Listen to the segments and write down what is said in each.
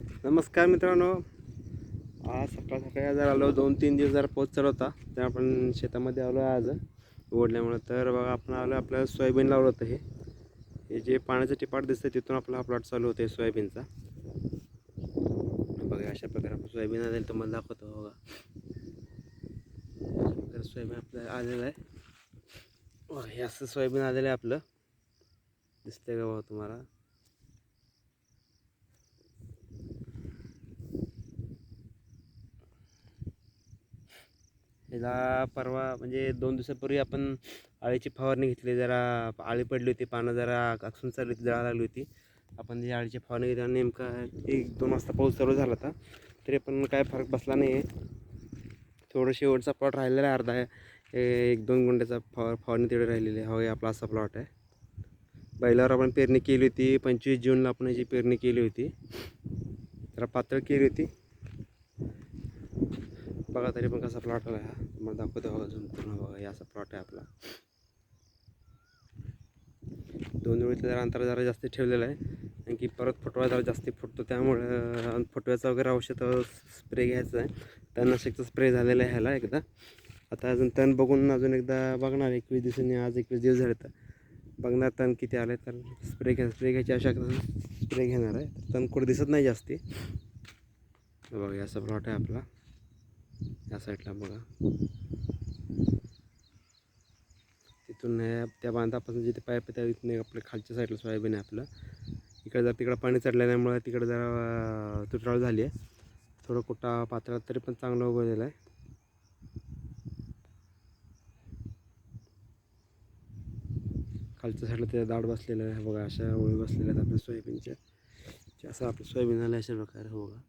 नमस्कार मित्रांनो. आज सकाळ सकाळी आज आलो दोन तीन दिवस जरा पोच चालू होता. तर आपण शेतामध्ये आलो आहे आज ओढल्यामुळं. तर बघा आपण आलो आपल्याला सोयाबीन लावलं होतं हे. हे जे पाण्याचं टिपाट दिसतं तिथून आपला हा प्लॉट चालू होतं सोयाबीनचा. बघा अशा प्रकारे आपण सोयाबीन आलेलं तुम्हाला दाखवतो बघा. अशा प्रकारे सोयाबीन आपलं आलेलं आहे. हे असं सोयाबीन आलेलं आहे आपलं. दिसतंय का बघा तुम्हाला? याला परवा म्हणजे दोन दिवसापूर्वी आपण आळीची फवारणी घेतली. जरा आळी पडली होती पानं जरा अक्षून चालली होती जळा लागली होती. आपण जे आळीची फवारणी घेतली आणि नेमका एक दोन वाजता पाऊस चालू झाला होता. तरी पण काय फरक बसला नाही आहे थोडं शेवटचा प्लॉट राहिलेला आहे अर्धा एक दोन गुंड्याचा फवार फवारणी तेवढी राहिलेली आहे. हो, हवा आपला असा प्लॉट आहे. बैलावर आपण पेरणी केली होती पंचवीस जूनला आपण याची पेरणी केली होती. जरा पातळ केली होती. बघा तरी पण कसा प्लॉट आला हा तुम्हाला दाखवतो बघा अजून पूर्ण बघा हे असा प्लॉट आहे आपला. दोन वेळीतलं जरा अंतर जरा जास्त ठेवलेलं आहे. कारण की परत फुटवा जरा जास्त फुटतो त्यामुळे फुटव्याचं वगैरे औषध स्प्रे घ्यायचं आहे. तणनाशकचा स्प्रे झालेला आहे ह्याला एकदा. आता अजून तण बघून अजून एकदा बघणार एकवीस दिवसांनी आज एकवीस दिवस झाले तर. बघणार तण किती आले तर स्प्रे घ्या स्प्रे घ्यायची अशा स्प्रे घेणार आहे. तण कुठं दिसत नाही जास्ती. बघा असा प्लॉट आहे आपला. या साईडला बघा. तिथून हे त्या बांधापासून जिथे पाईप आहे त्या इथून आपल्या खालच्या साईडला सोयाबीन आहे आपलं. इकडे जर तिकडं पाणी चढल्यामुळे तिकडे जरा तुटराळ झाली आहे. थोडं कुठं पातळात तरी पण चांगलं उगवलेलं आहे. खालच्या साईडला ते दाड बसलेलं आहे बघा अशा ओळी बसलेल्या आहेत आपल्या सोयाबीनच्या. असं आपलं सोयाबीन झालं अशा प्रकारे हो बघा.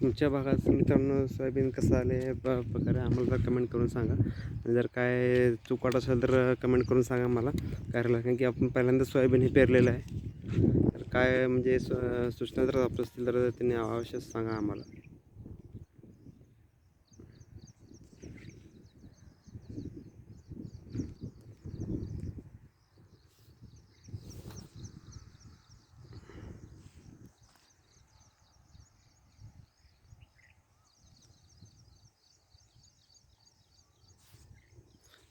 तुमच्या भागात मित्रांनो सोयाबीन कसं आले प्रकारे आम्हाला कमेंट करून सांगा. आणि जर काय चुकाट असेल तर कमेंट करून सांगा मला काय राहिलं कारण की आपण पहिल्यांदा सोयाबीन हे पेरलेलं आहे. तर काय म्हणजे सूचना जर वापरत असतील तर त्यांनी अवश्य सांगा आम्हाला.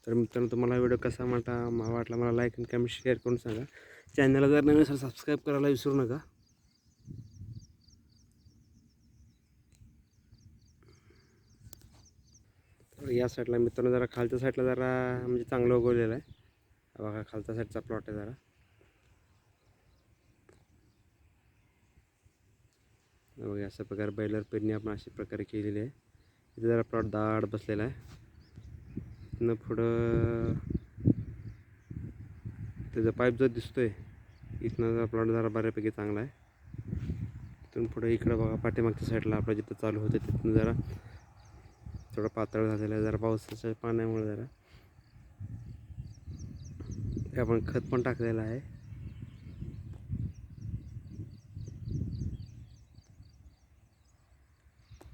तर मित्रांनो तुम्हाला व्हिडिओ कसा वाटा मा- वाटला मला लाईक आणि कमेंट शेअर करून सांगा. चॅनलला जर नवीन असेल सबस्क्राईब करायला विसरू नका. तर या साईडला मित्रांनो जरा खालच्या साईडला जरा म्हणजे चांगलं उगवलेलं आहे. बघा खालच्या साईडचा प्लॉट आहे जरा. बघा अशा प्रकारे बैलर पेरणी आपण अशा प्रकारे केलेली आहे. इथे जरा प्लॉट दाट बसलेला आहे. इथनं पुढं त्याचा पाईप जर दिसतोय इथनं जरा प्लॉट जरा बऱ्यापैकी चांगला आहे. तिथून पुढं इकडं बघा पाठीमागच्या साईडला आपलं जिथं चालू होतं तिथून जरा थोडं पातळ झालेलं आहे जरा पावसाच्या पाण्यामुळे जरा. आपण खत पण टाकलेलं आहे.